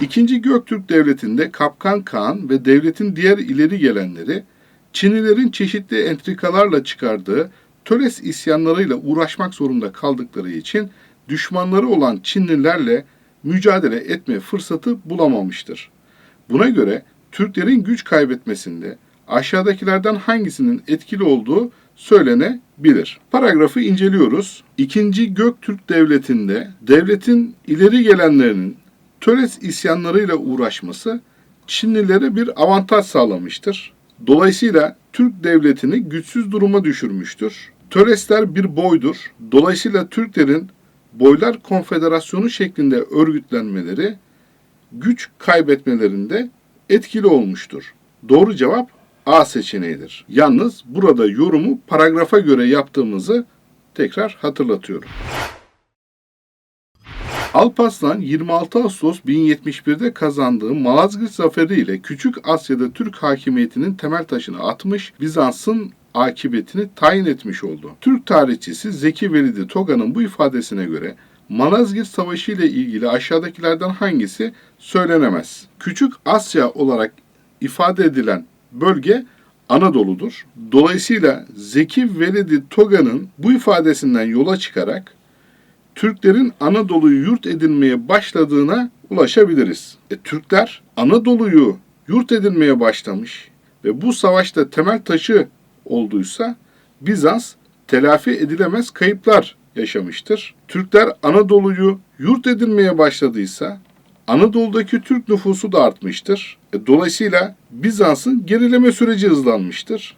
İkinci Göktürk Devleti'nde Kapkan Kağan ve devletin diğer ileri gelenleri Çinlilerin çeşitli entrikalarla çıkardığı Töles isyanlarıyla uğraşmak zorunda kaldıkları için düşmanları olan Çinlilerle mücadele etme fırsatı bulamamıştır. Buna göre Türklerin güç kaybetmesinde aşağıdakilerden hangisinin etkili olduğu söylenebilir. Paragrafı inceliyoruz. İkinci Göktürk Devleti'nde devletin ileri gelenlerinin Töles isyanlarıyla uğraşması Çinlilere bir avantaj sağlamıştır. Dolayısıyla Türk devletini güçsüz duruma düşürmüştür. Tölesler bir boydur. Dolayısıyla Türklerin Boylar Konfederasyonu şeklinde örgütlenmeleri güç kaybetmelerinde etkili olmuştur. Doğru cevap A seçeneğidir. Yalnız burada yorumu paragrafa göre yaptığımızı tekrar hatırlatıyorum. Alparslan 26 Ağustos 1071'de kazandığı Malazgirt zaferi ile Küçük Asya'da Türk hakimiyetinin temel taşını atmış, Bizans'ın akıbetini tayin etmiş oldu. Türk tarihçisi Zeki Velidi Toga'nın bu ifadesine göre Malazgirt Savaşı ile ilgili aşağıdakilerden hangisi söylenemez? Küçük Asya olarak ifade edilen bölge Anadolu'dur. Dolayısıyla Zeki Velidi Toga'nın bu ifadesinden yola çıkarak Türklerin Anadolu'yu yurt edinmeye başladığına ulaşabiliriz. E, Türkler Anadolu'yu yurt edinmeye başlamış ve bu savaşta temel taşı olduysa Bizans telafi edilemez kayıplar yaşamıştır. Türkler Anadolu'yu yurt edinmeye başladıysa Anadolu'daki Türk nüfusu da artmıştır. E, dolayısıyla Bizans'ın gerileme süreci hızlanmıştır.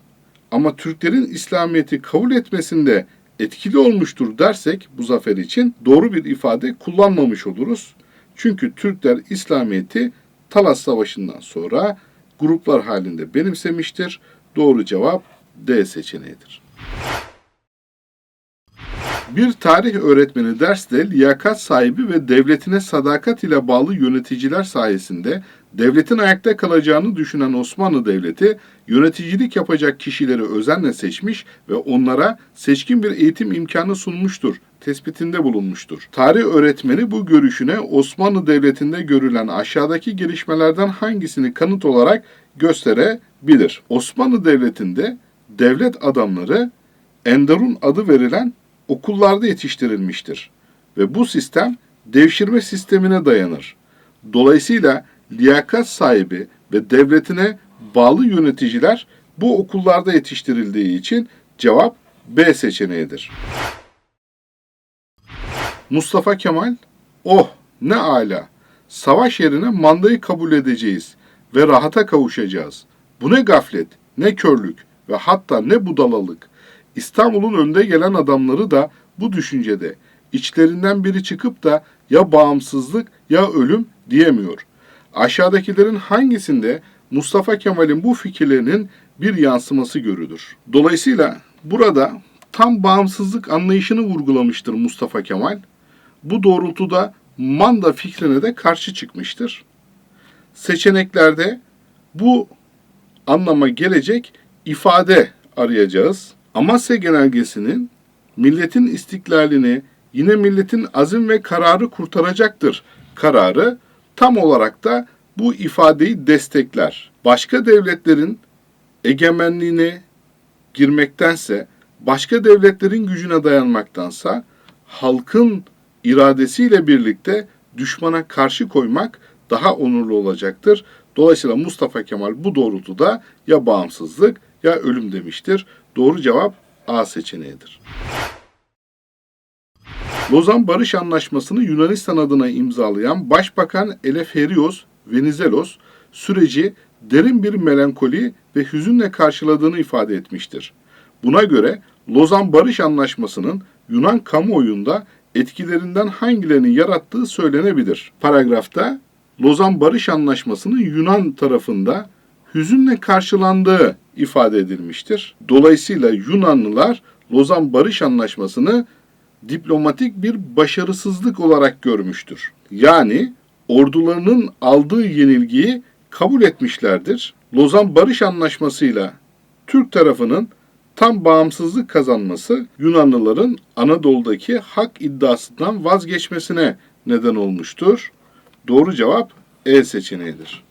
Ama Türklerin İslamiyet'i kabul etmesinde etkili olmuştur dersek bu zafer için doğru bir ifade kullanmamış oluruz. Çünkü Türkler İslamiyet'i Talas Savaşı'ndan sonra gruplar halinde benimsemiştir. Doğru cevap D seçeneğidir. Bir tarih öğretmeni derste liyakat sahibi ve devletine sadakat ile bağlı yöneticiler sayesinde devletin ayakta kalacağını düşünen Osmanlı Devleti yöneticilik yapacak kişileri özenle seçmiş ve onlara seçkin bir eğitim imkanı sunmuştur tespitinde bulunmuştur. Tarih öğretmeni bu görüşüne Osmanlı Devleti'nde görülen aşağıdaki gelişmelerden hangisini kanıt olarak gösterebilir? Osmanlı Devleti'nde devlet adamları Enderun adı verilen okullarda yetiştirilmiştir ve bu sistem devşirme sistemine dayanır. Dolayısıyla liyakat sahibi ve devletine bağlı yöneticiler bu okullarda yetiştirildiği için cevap B seçeneğidir. Mustafa Kemal, oh ne ala, savaş yerine mandayı kabul edeceğiz ve rahata kavuşacağız. Bu ne gaflet, ne körlük ve hatta ne budalalık. İstanbul'un önde gelen adamları da bu düşüncede. İçlerinden biri çıkıp da ya bağımsızlık ya ölüm diyemiyor. Aşağıdakilerin hangisinde Mustafa Kemal'in bu fikirlerinin bir yansıması görülür? Dolayısıyla burada tam bağımsızlık anlayışını vurgulamıştır Mustafa Kemal. Bu doğrultuda manda fikrine de karşı çıkmıştır. Seçeneklerde bu anlama gelecek ifade arayacağız. Amasya Genelgesi'nin milletin istiklalini yine milletin azim ve kararı kurtaracaktır kararı tam olarak da bu ifadeyi destekler. Başka devletlerin egemenliğine girmektense, başka devletlerin gücüne dayanmaktansa halkın iradesiyle birlikte düşmana karşı koymak daha onurlu olacaktır. Dolayısıyla Mustafa Kemal bu doğrultuda ya bağımsızlık ya ölüm demiştir. Doğru cevap A seçeneğidir. Lozan Barış Anlaşması'nı Yunanistan adına imzalayan Başbakan Eleftherios Venizelos süreci derin bir melankoli ve hüzünle karşıladığını ifade etmiştir. Buna göre Lozan Barış Anlaşması'nın Yunan kamuoyunda etkilerinden hangilerinin yarattığı söylenebilir. Paragrafta Lozan Barış Anlaşması'nın Yunan tarafında hüzünle karşılandığı ifade edilmiştir. Dolayısıyla Yunanlılar Lozan Barış Anlaşması'nı diplomatik bir başarısızlık olarak görmüştür. Yani ordularının aldığı yenilgiyi kabul etmişlerdir. Lozan Barış Anlaşması'yla Türk tarafının tam bağımsızlık kazanması Yunanlıların Anadolu'daki hak iddiasından vazgeçmesine neden olmuştur. Doğru cevap E seçeneğidir.